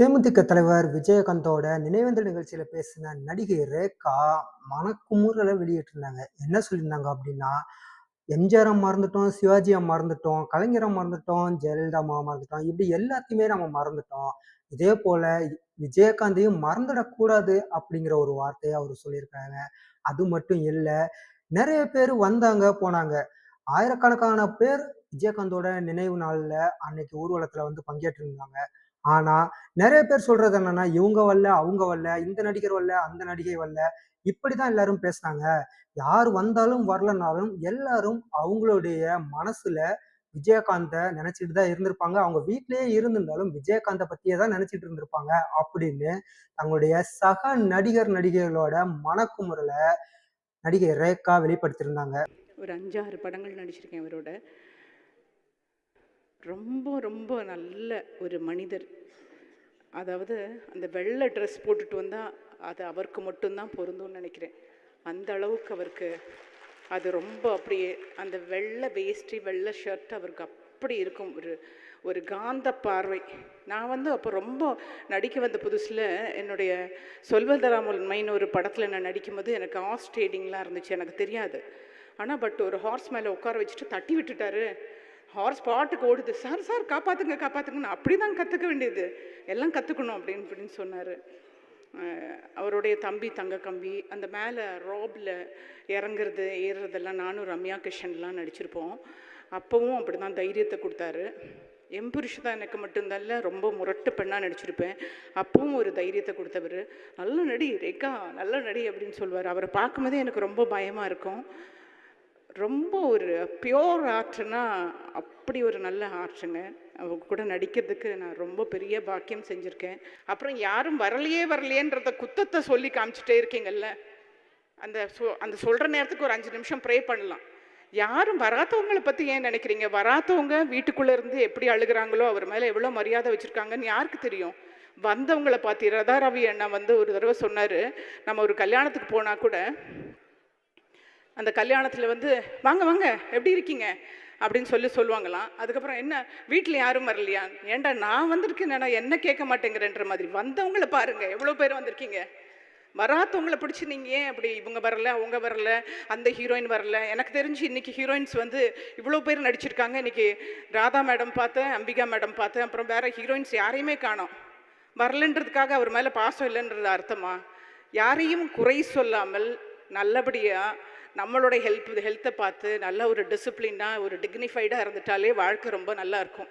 தேமுதிக தலைவர் விஜயகாந்தோட நினைவேந்தல் நிகழ்ச்சியில பேசின நடிகை ரேகா மனக்குமுறலை வெளியிட்டிருந்தாங்க. என்ன சொல்லியிருந்தாங்க அப்படின்னா எம்ஜிஆர மறந்துட்டோம், சிவாஜியை மறந்துட்டோம், கலைஞர மறந்துட்டோம், ஜெயலலிதா அம்மாவ மறந்துட்டோம். இப்படி எல்லாத்தையுமே நம்ம மறந்துட்டோம். இதே போல விஜயகாந்தையும் மறந்துடக்கூடாது அப்படிங்கிற ஒரு வார்த்தையை அவர் சொல்லியிருக்காங்க. அது மட்டும் இல்லை நிறைய பேர் வந்தாங்க, போனாங்க. ஆயிரக்கணக்கான பேர் விஜயகாந்தோட நினைவு நாளில் அன்னைக்கு ஊர்வலத்தில் வந்து பங்கேற்றிருந்தாங்க. ஆனா, நிறைய பேர் சொல்றது என்னன்னா, இவங்க வரல, அவங்க வரல, இந்த நடிகர் வரல, அந்த நடிகை வரல. இப்படிதான் எல்லாரும் பேசுனாங்க. யார் வந்தாலும் வரலனாலும் எல்லாரும் அவங்களுடைய மனசுல விஜயகாந்த நினைச்சிட்டு தான் இருந்திருப்பாங்க. அவங்க வீட்லயே இருந்திருந்தாலும் விஜயகாந்த பத்தியே தான் நினைச்சிட்டு இருந்திருப்பாங்க. அப்படின்னு தங்களுடைய சக நடிகர், நடிகைகளோட மனக்குமுறல நடிகை ரேகா வெளிப்படுத்தியிருந்தாங்க. ஒரு 5, 6 படங்கள் நடிச்சிருக்கேன் இவரோட ரொம்ப, ரொம்ப நல்ல ஒரு மனிதர். அதாவது அந்த வெள்ளை ட்ரெஸ் போட்டுட்டு வந்தால் அது அவருக்கு மட்டும் தான் பொருந்தும்னு நினைக்கிறேன் அந்த அளவுக்கு அவருக்கு அது ரொம்ப அப்படியே அந்த வெள்ளை வேஷ்டி, வெள்ளை ஷர்ட் அவருக்கு அப்படி இருக்கும். ஒரு ஒரு காந்த பார்வை. நான் வந்து அப்போ ரொம்ப நடிக்க வந்த புதுசில் என்னுடைய சொல்வதராம் மைன்னு ஒரு படத்தில் நான் நடிக்கும்போது எனக்கு ஹார்ஸ் ட்ரேடிங்லாம் இருந்துச்சு. எனக்கு தெரியாது. ஆனால் பட் ஒரு ஹார்ஸ் மேலே உட்கார வச்சுட்டு தட்டி விட்டுட்டாரு. ஹார்ஸ் பாட்டுக்கு ஓடுது. "சார், சார் காப்பாற்றுங்க காப்பாற்றுங்கன்னு அப்படி அப்படிதான் கற்றுக்க வேண்டியது. எல்லாம் கற்றுக்கணும் அப்படின்னு இப்படின்னு சொன்னார் அவருடைய தம்பி, தங்க கம்பி, அந்த மேலே ராப்ல இறங்குறது, ஏறுறதெல்லாம் நானும் ரம்யா கிருஷ்ணன்லாம் நடிச்சிருப்போம். அப்பவும் அப்படிதான் தைரியத்தை கொடுத்தாரு எம்புருஷ தான் எனக்கு மட்டும் ரொம்ப முரட்டு பெண்ணாக நடிச்சிருப்பேன். அப்பவும் ஒரு தைரியத்தை கொடுத்தவர் "நல்ல நடி ரேகா, நல்ல நடி" அப்படின்னு சொல்லுவார் அவரை பார்க்கும்போதே எனக்கு ரொம்ப பயமாக இருக்கும். ரொம்ப ஒரு பியோர் ஆர்ட்னா அப்படி ஒரு நல்ல ஆர்ட்டுங்க. அவங்க கூட நடிக்கிறதுக்கு நான் ரொம்ப பெரிய பாக்கியம் செஞ்சுருக்கேன் அப்புறம் யாரும் வரலையே வரலையேன்றத குத்தத்தை சொல்லி காமிச்சிட்டே இருக்கீங்கல்ல. அந்த சொ அந்த சொல்கிற நேரத்துக்கு ஒரு அஞ்சு நிமிஷம் ப்ரே பண்ணலாம். யாரும் வராதவங்களை பற்றி ஏன் நினைக்கிறீங்க வராதவங்க வீட்டுக்குள்ளே இருந்து எப்படி அழுகுறாங்களோ, அவர் மேலே எவ்வளோ மரியாதை வச்சுருக்காங்கன்னு யாருக்கு தெரியும்? வந்தவங்கள பார்த்து ரதா ரவி அண்ணா வந்து ஒரு தடவை சொன்னார் நம்ம ஒரு கல்யாணத்துக்கு போனால் கூட அந்த கல்யாணத்தில் வந்து, "வாங்க, வாங்க எப்படி இருக்கீங்க?" அப்படின்னு சொல்லி சொல்லுவாங்களாம். அதுக்கப்புறம் "என்ன வீட்டில் யாரும் வரலையா?" "ஏன்டா நான் வந்திருக்கேனேடா என்ன கேட்க மாட்டேங்கிறேன்ற" மாதிரி. வந்தவங்கள பாருங்க எவ்வளோ பேர் வந்திருக்கீங்க. வராதவங்களை பிடிச்சி நீங்கள் ஏன் அப்படி இவங்க வரல, அவங்க வரல, அந்த ஹீரோயின் வரல. எனக்கு தெரிஞ்சு இன்னைக்கு ஹீரோயின்ஸ் வந்து இவ்வளோ பேர் நடிச்சிருக்காங்க. இன்றைக்கி ராதா மேடம் பார்த்தேன், அம்பிகா மேடம் பார்த்தேன். அப்புறம் வேறு ஹீரோயின்ஸ் யாரையுமே காணோம். வரலன்றதுக்காக அவர் மேலே பாசம் இல்லைன்றது அர்த்தமா? யாரையும் குறை சொல்லாமல் நல்லபடியாக நம்மளோட ஹெல்ப் ஹெல்த்த பார்த்து நல்ல ஒரு டிசிப்ளினா, ஒரு டிக்னிஃபைடாக இருந்துட்டாலே வாழ்க்கை ரொம்ப நல்லா இருக்கும்.